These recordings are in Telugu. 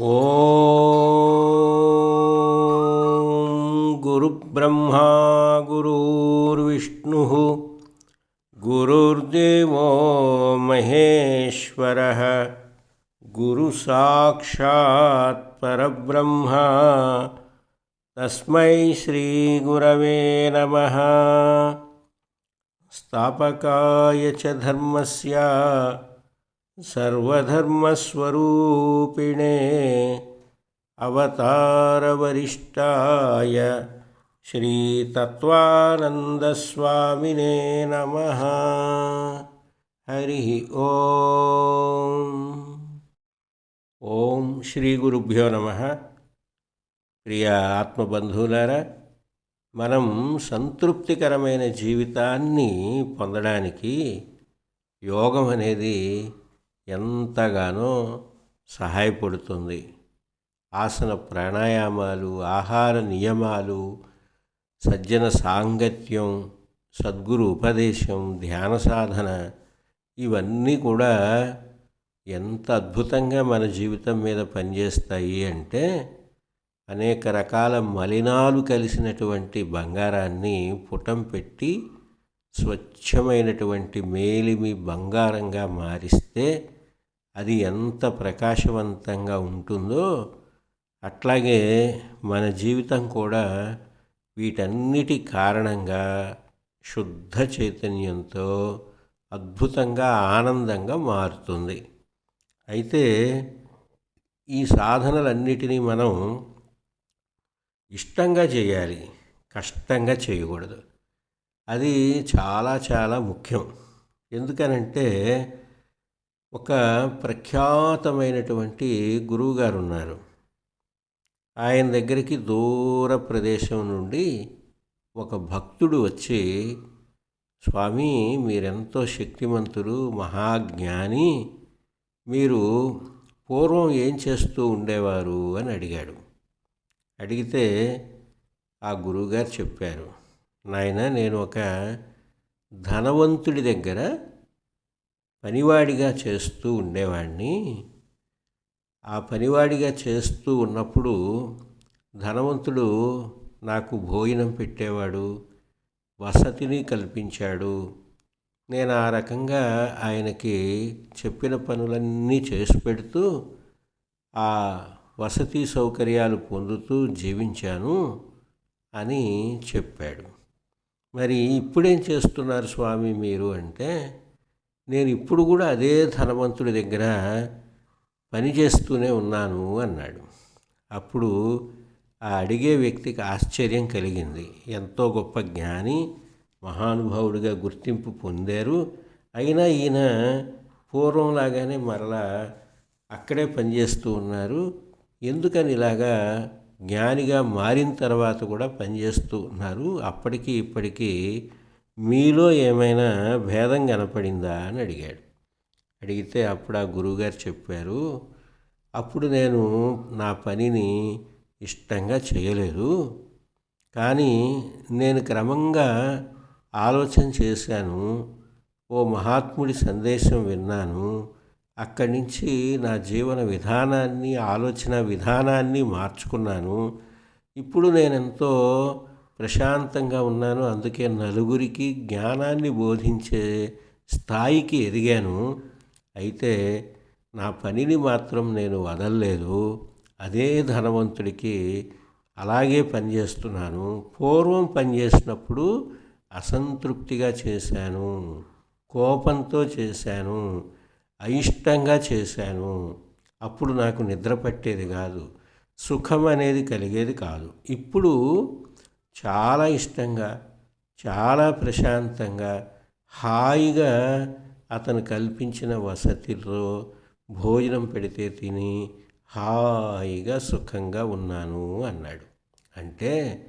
ॐ गुरुब्रह्मा गुरुर्विष्णुः गुरुर्देवो महेश्वरः गुरुसाक्षात् परब्रह्मा तस्मै श्रीगुरवे नमः। स्थापकाय च धर्मस्य सर्वधर्मस्वरूपिणे अवतारवरिष्ठाय श्रीतत्त्वानन्दस्वामिने नमः हरिः ॐ ఓం శ్రీ గురుభ్యో నమ ప్రియ ఆత్మబంధువులారా మనం సంతృప్తికరమైన జీవితాన్ని పొందడానికి యోగం అనేది ఎంతగానో సహాయపడుతుంది. ఆసన ప్రాణాయామాలు ఆహార నియమాలు సజ్జన సాంగత్యం సద్గురు ఉపదేశం ధ్యాన సాధన ఇవన్నీ కూడా ఎంత అద్భుతంగా మన జీవితం మీద పనిచేస్తాయి అంటే అనేక రకాల మలినాలు కలిసినటువంటి బంగారాన్ని పుటం పెట్టి స్వచ్ఛమైనటువంటి మేలిమి బంగారంగా మారిస్తే అది ఎంత ప్రకాశవంతంగా ఉంటుందో అట్లాగే మన జీవితం కూడా వీటన్నిటి కారణంగా శుద్ధ చైతన్యంతో అద్భుతంగా ఆనందంగా మారుతుంది. అయితే ఈ సాధనలన్నిటినీ మనం ఇష్టంగా చేయాలి కష్టంగా చేయకూడదు. అది చాలా చాలా ముఖ్యం. ఎందుకనంటే ఒక ప్రఖ్యాతమైనటువంటి గురువుగారు ఉన్నారు ఆయన దగ్గరికి దూర ప్రదేశం నుండి ఒక భక్తుడు వచ్చి స్వామి మీరెంతో శక్తిమంతులు మహాజ్ఞాని మీరు పూర్వం ఏం చేస్తూ ఉండేవారు? అని అడిగాడు. అడిగితే ఆ గురువుగారు చెప్పారు నాయన నేను ఒక ధనవంతుడి దగ్గర పనివాడిగా చేస్తూ ఉండేవాడిని ఆ పనివాడిగా చేస్తూ ఉన్నప్పుడు ధనవంతుడు నాకు భోజనం పెట్టేవాడు వసతిని కల్పించాడు. నేను ఆ రకంగా ఆయనకి చెప్పిన పనులన్నీ చేసి పెడుతూ ఆ వసతి సౌకర్యాలు పొందుతూ జీవించాను అని చెప్పాడు. మరి ఇప్పుడేం చేస్తున్నారు స్వామి మీరు అంటే నేను ఇప్పుడు కూడా అదే ధనవంతుడి దగ్గర పని చేస్తూనే ఉన్నాను అన్నాడు. అప్పుడు ఆ అడిగే వ్యక్తికి ఆశ్చర్యం కలిగింది. ఎంతో గొప్ప జ్ఞాని మహానుభావుడిగా గుర్తింపు పొందారు. అయినా ఈయన పూర్వంలాగానే మరలా అక్కడే పనిచేస్తూ ఉన్నారు. ఎందుకని ఇలాగా జ్ఞానిగా మారిన తర్వాత కూడా పనిచేస్తూ ఉన్నారు. అప్పటికి ఇప్పటికీ మీలో ఏమైనా భేదం కనపడిందా అని అడిగాడు. అడిగితే అప్పుడు ఆ గురువుగారు చెప్పారు అప్పుడు నేను నా పనిని ఇష్టంగా చేయలేదు కానీ నేను క్రమంగా ఆలోచన చేశాను ఓ మహాత్ముడి సందేశం విన్నాను అక్కడి నుంచి నా జీవన విధానాన్ని ఆలోచన విధానాన్ని మార్చుకున్నాను ఇప్పుడు నేను ఎంతో ప్రశాంతంగా ఉన్నాను. అందుకే నలుగురికి జ్ఞానాన్ని బోధించే స్థాయికి ఎదిగాను. అయితే నా పనిని మాత్రం నేను వదలలేదు. అదే ధనవంతుడికి అలాగే పనిచేస్తున్నాను. పూర్వం పనిచేసినప్పుడు అసంతృప్తిగా చేశాను. కోపంతో చేశాను. అయిష్టంగా చేశాను. అప్పుడు నాకు నిద్ర పట్టేది కాదు. సుఖం అనేది కలిగేది కాదు. ఇప్పుడు చాలా ఇష్టంగా చాలా ప్రశాంతంగా హాయిగా అతను కల్పించిన వసతిలో భోజనం పెడితే తిని హాయిగా సుఖంగా ఉన్నాను అన్నాడు. అంటే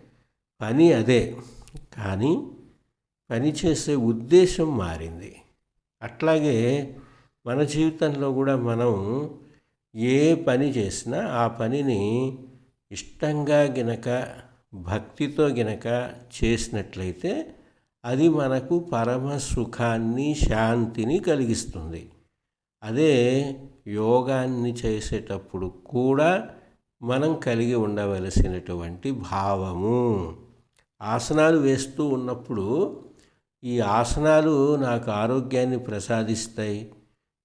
పని అదే కానీ పని చేసే ఉద్దేశం మారింది. అట్లాగే మన జీవితంలో కూడా మనం ఏ పని చేసినా ఆ పనిని ఇష్టంగా గినక భక్తితో గినక చేసినట్లయితే అది మనకు పరమ సుఖాన్ని శాంతిని కలిగిస్తుంది. అదే యోగాన్ని చేసేటప్పుడు కూడా మనం కలిగి ఉండవలసినటువంటి భావము. ఆసనాలు వేస్తూ ఉన్నప్పుడు ఈ ఆసనాలు నాకు ఆరోగ్యాన్ని ప్రసాదిస్తాయి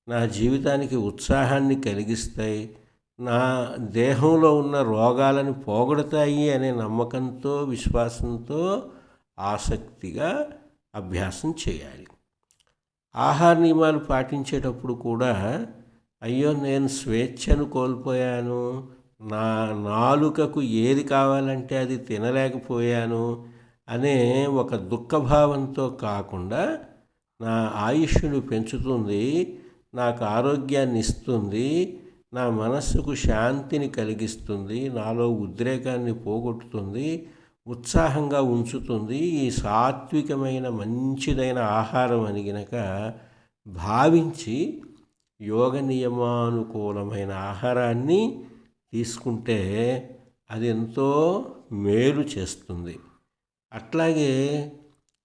నా జీవితానికి ఉత్సాహాన్ని కలిగిస్తాయి నా దేహంలో ఉన్న రోగాలను పోగొడతాయి అనే నమ్మకంతో విశ్వాసంతో ఆసక్తిగా అభ్యాసం చేయాలి. ఆహార నియమాలు పాటించేటప్పుడు కూడా అయ్యో నేను స్వేచ్ఛను కోల్పోయాను నా నాలుకకు ఏది కావాలంటే అది తినలేకపోయాను అనే ఒక దుఃఖభావంతో కాకుండా నా ఆయుష్ను పెంచుతుంది నాకు ఆరోగ్యాన్ని ఇస్తుంది నా మనస్సుకు శాంతిని కలిగిస్తుంది నాలో ఉద్రేకాన్ని పోగొట్టుతుంది ఉత్సాహంగా ఉంచుతుంది ఈ సాత్వికమైన మంచిదైన ఆహారం అని గనక భావించి యోగ నియమానుకూలమైన ఆహారాన్ని తీసుకుంటే అది ఎంతో మేలు చేస్తుంది. అట్లాగే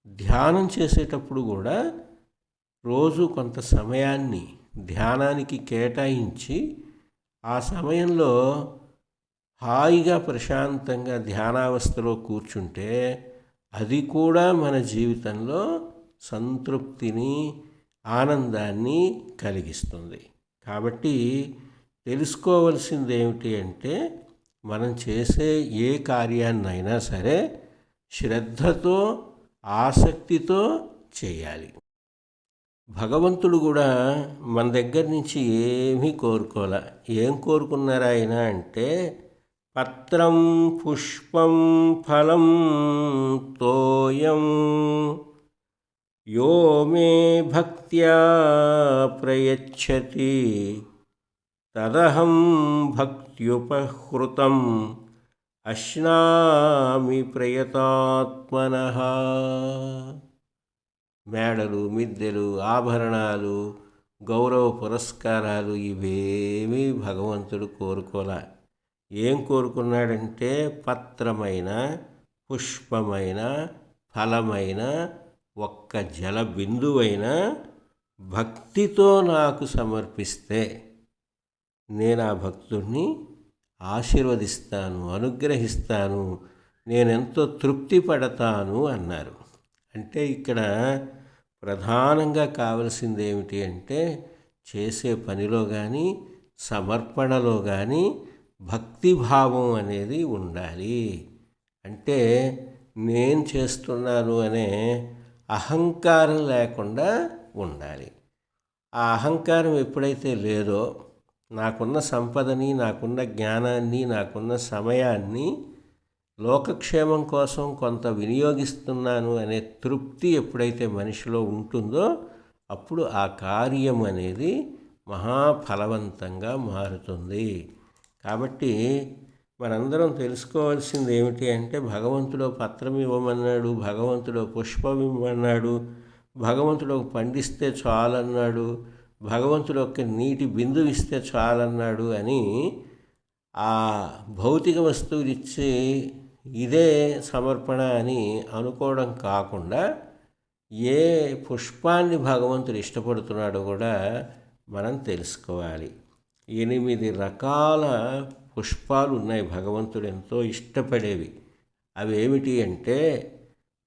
ధ్యానం చేసేటప్పుడు కూడా రోజు కొంత సమయాన్ని ధ్యానానికి కేటాయించి ఆ సమయంలో హాయిగా ప్రశాంతంగా ధ్యానావస్థలో కూర్చుంటే అది కూడా మన జీవితంలో సంతృప్తిని ఆనందాన్ని కలిగిస్తుంది. కాబట్టి తెలుసుకోవలసింది ఏమిటి అంటే మనం చేసే ఏ కార్యాన్నైనా సరే శ్రద్ధతో ఆసక్తితో చేయాలి. భగవంతుడు కూడా మన దగ్గర నుంచి ఏమీ కోరుకోలే. ఏం కోరుకున్నారు ఆయన అంటే పత్రం పుష్పం ఫలం తోయం యో మే భక్త్యా ప్రయచ్చతి తదహం భక్త్యుపహృతం అశ్నామి ప్రయతాత్మన. మేడలు మిద్దెలు ఆభరణాలు గౌరవ పురస్కారాలు ఇవేమీ భగవంతుడు కోరుకోలే. ఏం కోరుకున్నాడంటే పత్రమైన పుష్పమైన ఫలమైన ఒక్క జల బిందువైన భక్తితో నాకు సమర్పిస్తే నేను ఆ భక్తుడిని ఆశీర్వదిస్తాను అనుగ్రహిస్తాను నేనెంతో తృప్తి పడతాను అన్నారు. అంటే ఇక్కడ ప్రధానంగా కావలసింది ఏమిటి అంటే చేసే పనిలో కానీ సమర్పణలో కానీ భక్తిభావం అనేది ఉండాలి. అంటే నేను చేస్తున్నాను అనే అహంకారం లేకుండా ఉండాలి. ఆ అహంకారం ఎప్పుడైతే లేదో నాకున్న సంపదని నాకున్న జ్ఞానాన్ని నాకున్న సమయాన్ని లోకక్షేమం కోసం కొంత వినియోగిస్తున్నాను అనే తృప్తి ఎప్పుడైతే మనిషిలో ఉంటుందో అప్పుడు ఆ కార్యం అనేది మహాఫలవంతంగా మారుతుంది. కాబట్టి మనందరం తెలుసుకోవాల్సింది ఏమిటి అంటే భగవంతుడు పత్రం ఇవ్వమన్నాడు భగవంతుడు పుష్పం ఇవ్వమన్నాడు భగవంతుడు పండిస్తే చాలన్నాడు భగవంతుడు ఒక నీటి బిందువు ఇస్తే చాలన్నాడు అని ఆ భౌతిక వస్తువులు ఇచ్చి ఇదే సమర్పణ అని అనుకోవడం కాకుండా ఏ పుష్పాన్ని భగవంతుడు ఇష్టపడుతున్నాడో కూడా మనం తెలుసుకోవాలి. ఎనిమిది రకాల పుష్పాలు ఉన్నాయి భగవంతుడు ఎంతో ఇష్టపడేవి. అవి ఏమిటి అంటే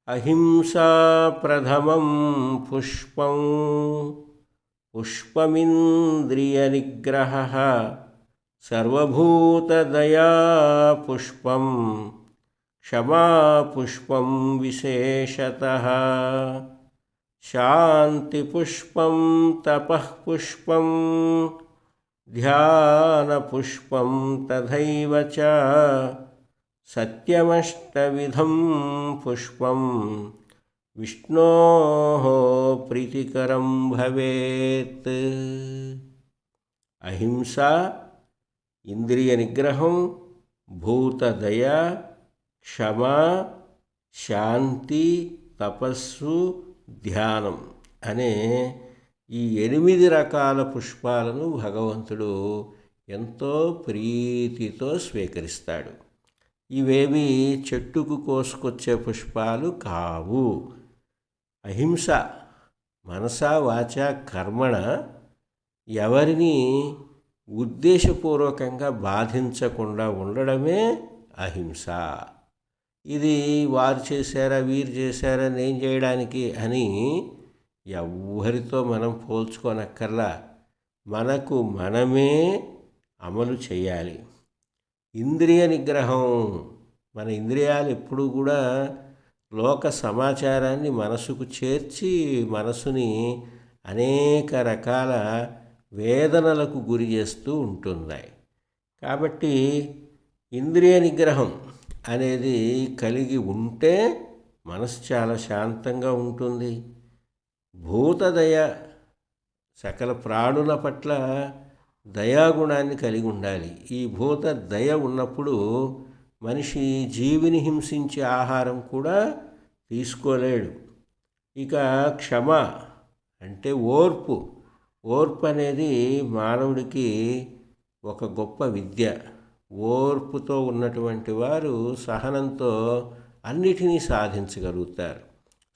అహింసా ప్రథమం పుష్పం పుష్పమింద్రియ నిగ్రహ సర్వభూతదయా పుష్పం. क्षमापुष्पं विशेषतः शान्तिपुष्पं तपः पुष्पं ध्यानपुष्पं तथैव च सत्यमष्टविधं पुष्पं विष्णोः प्रीतिकरं भवेत् अहिंसा इन्द्रियनिग्रहं भूतदया క్షమ శాంతి తపస్సు ధ్యానం అనే ఈ ఎనిమిది రకాల పుష్పాలను భగవంతుడు ఎంతో ప్రీతితో స్వీకరిస్తాడు. ఇవేవి చెట్టుకు కోసుకొచ్చే పుష్పాలు కావు. అహింస మనస వాచ కర్మణ ఎవరిని ఉద్దేశపూర్వకంగా బాధించకుండా ఉండడమే అహింస. ఇది వారు చేశారా వీరు చేశారా నేను చేయడానికి అని ఎవరితో మనం పోల్చుకోనక్కర్లా. మనకు మనమే అమలు చేయాలి. ఇంద్రియ నిగ్రహం మన ఇంద్రియాలు ఎప్పుడూ కూడా లోక సమాచారాన్ని మనసుకు చేర్చి మనసుని అనేక రకాల వేదనలకు గురి చేస్తూ ఉంటున్నాయి. కాబట్టి ఇంద్రియ నిగ్రహం అనేది కలిగి ఉంటే మనసు చాలా శాంతంగా ఉంటుంది. భూతదయ సకల ప్రాణుల పట్ల దయాగుణాన్ని కలిగి ఉండాలి. ఈ భూత దయ ఉన్నప్పుడు మనిషి జీవిని హింసించే ఆహారం కూడా తీసుకోలేడు. ఇక క్షమ అంటే ఓర్పు. ఓర్పు అనేది మానవుడికి ఒక గొప్ప విద్య. ఓర్పుతో ఉన్నటువంటి వారు సహనంతో అన్నిటినీ సాధించగలుగుతారు.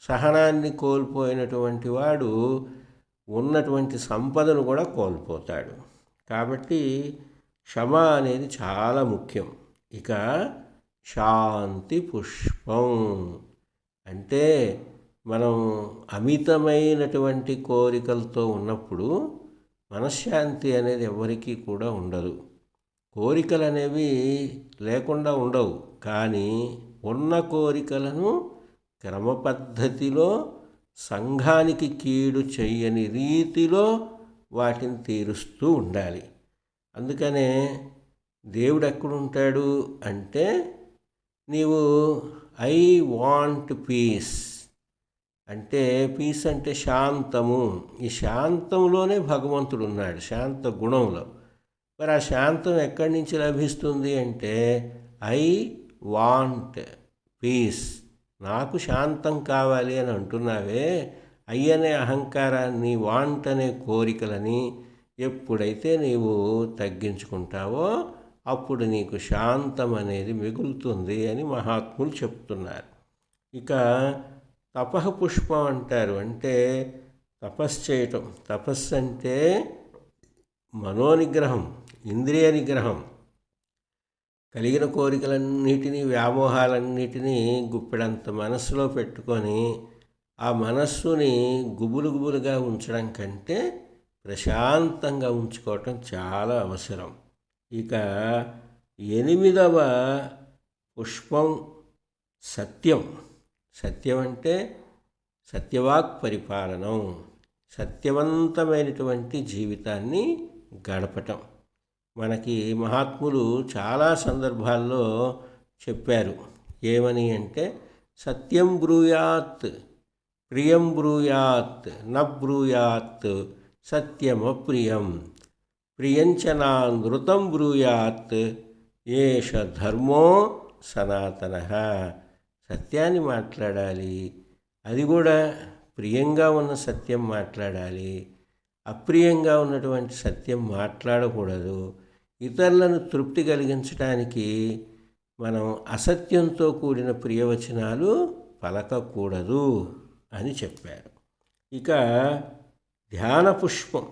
సహనాన్ని కోల్పోయినటువంటి వాడు ఉన్నటువంటి సంపదను కూడా కోల్పోతాడు. కాబట్టి క్షమ అనేది చాలా ముఖ్యం. ఇక శాంతి పుష్పం. అంటే మనం అమితమైనటువంటి కోరికలతో ఉన్నప్పుడు మనశ్శాంతి అనేది ఎవరికీ కూడా ఉండదు. కోరికలు అనేవి లేకుండా ఉండవు. కానీ ఉన్న కోరికలను క్రమపద్ధతిలో సంఘానికి కీడు చేయని రీతిలో వాటిని తీరుస్తూ ఉండాలి. అందుకనే దేవుడు ఎక్కడుంటాడు అంటే నీవు ఐ వాంట్ పీస్ అంటే పీస్ అంటే శాంతము. ఈ శాంతంలోనే భగవంతుడు ఉన్నాడు శాంత గుణంలో. మరి ఆ శాంతం ఎక్కడి నుంచి లభిస్తుంది అంటే ఐ వాంట్ పీస్. నాకు శాంతం కావాలి అని అంటున్నావే. అయ్యనే అహంకారాన్ని వాంట్ అనే కోరికలని ఎప్పుడైతే నీవు తగ్గించుకుంటావో అప్పుడు నీకు శాంతం అనేది మిగులుతుంది అని మహాత్ములు చెప్తున్నారు. ఇక తపః పుష్పం అంటారు. అంటే తపస్సు చేయటం. తపస్సు అంటే మనోనిగ్రహం. ఇంద్రియ నిగ్రహం కలిగిన కోరికలన్నిటినీ వ్యామోహాలన్నిటినీ గుప్పెడంత మనస్సులో పెట్టుకొని ఆ మనస్సుని గుబులు గుబులుగా ఉంచడం కంటే ప్రశాంతంగా ఉంచుకోవటం చాలా అవసరం. ఇక ఎనిమిదవ పుష్పం సత్యం. సత్యం అంటే సత్యవాక్ పరిపాలనం. సత్యవంతమైనటువంటి జీవితాన్ని గడపటం. మనకి మహాత్ములు చాలా సందర్భాల్లో చెప్పారు. ఏమని అంటే సత్యం బ్రూయాత్ ప్రియం బ్రూయాత్ న బ్రూయాత్ సత్యమప్రియం ప్రియంచనా నృతం బ్రూయాత్ ఏష ధర్మో సనాతన. సత్యాన్ని మాట్లాడాలి. అది కూడా ప్రియంగా ఉన్న సత్యం మాట్లాడాలి. అప్రియంగా ఉన్నటువంటి సత్యం మాట్లాడకూడదు. ఇతరులను తృప్తి కలిగించడానికి మనం అసత్యంతో కూడిన ప్రియవచనాలు పలకకూడదు అని చెప్పారు. ఇక ధ్యాన పుష్పం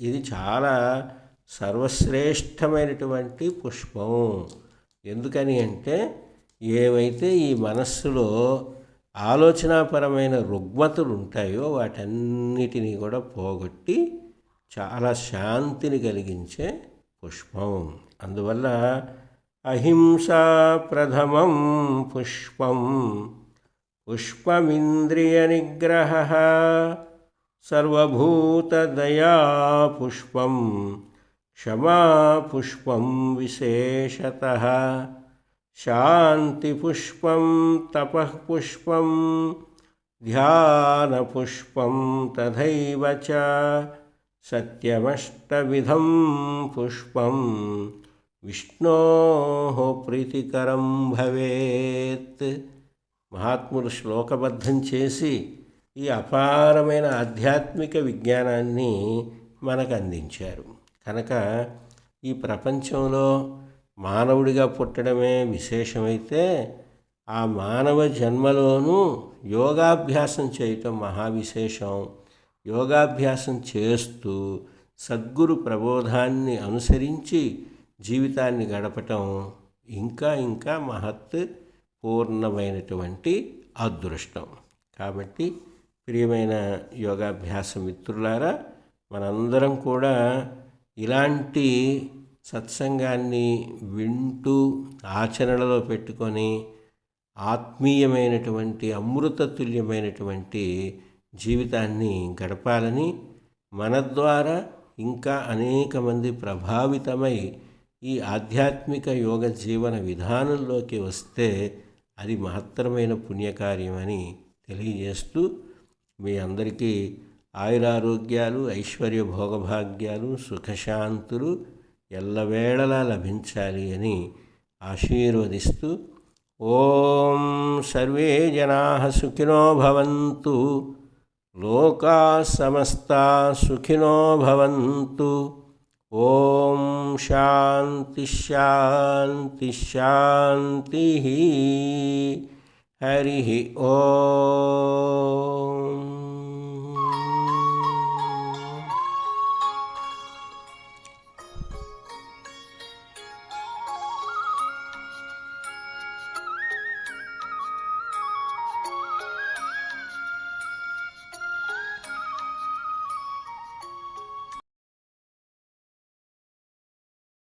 ఇది చాలా సర్వశ్రేష్టమైనటువంటి పుష్పం. ఎందుకని అంటే ఏవైతే ఈ మనస్సులో ఆలోచనాపరమైన రుగ్మతులు ఉంటాయో వాటన్నిటినీ కూడా పోగొట్టి చాలా శాంతిని కలిగించే పుష్పం. అందువల్ల అహింసా ప్రథమం పుష్పం. పుష్పమింద్రియ నిగ్రహ సర్వభూతదయా పుష్పం. క్షమా పుష్పం విశేషత. శాంతిపుష్పం తపఃపుష్పం ధ్యానపుష్పం తథైవ చ సత్యమష్టవిధం పుష్పం విష్ణో ప్రీతికరం భవేత్ మహాత్ములు శ్లోకబద్ధం చేసి ఈ అపారమైన ఆధ్యాత్మిక విజ్ఞానాన్ని మనకు అందించారు. కనుక ఈ ప్రపంచంలో మానవుడిగా పుట్టడమే విశేషమైతే ఆ మానవ జన్మలోనూ యోగాభ్యాసం చేయటం మహావిశేషం. యోగాభ్యాసం చేస్తూ సద్గురు ప్రబోధాన్ని అనుసరించి జీవితాన్ని గడపటం ఇంకా ఇంకా మహత్ పూర్ణమైనటువంటి అదృష్టం. కాబట్టి ప్రియమైన యోగాభ్యాస మిత్రులారా మనందరం కూడా ఇలాంటి సత్సంగాన్ని వింటూ ఆచరణలో పెట్టుకొని ఆత్మీయమైనటువంటి అమృతతుల్యమైనటువంటి జీవితాన్ని గడపాలని మన ద్వారా ఇంకా అనేక మంది ప్రభావితమై ఈ ఆధ్యాత్మిక యోగ జీవన విధానంలోకి వస్తే అది మహత్తరమైన పుణ్యకార్యమని తెలియజేస్తూ మీ అందరికీ ఆయురారోగ్యాలు ఐశ్వర్య భోగభాగ్యాలు సుఖశాంతులు ఎల్లవేళలా లభించాలి అని ఆశీర్వదిస్తూ ఓం సర్వే జనా సుఖినో భవంతు లోకా సమస్త సుఖినో భవంతు ఓం శాంతి శాంతి శాంతి హరి ఓ.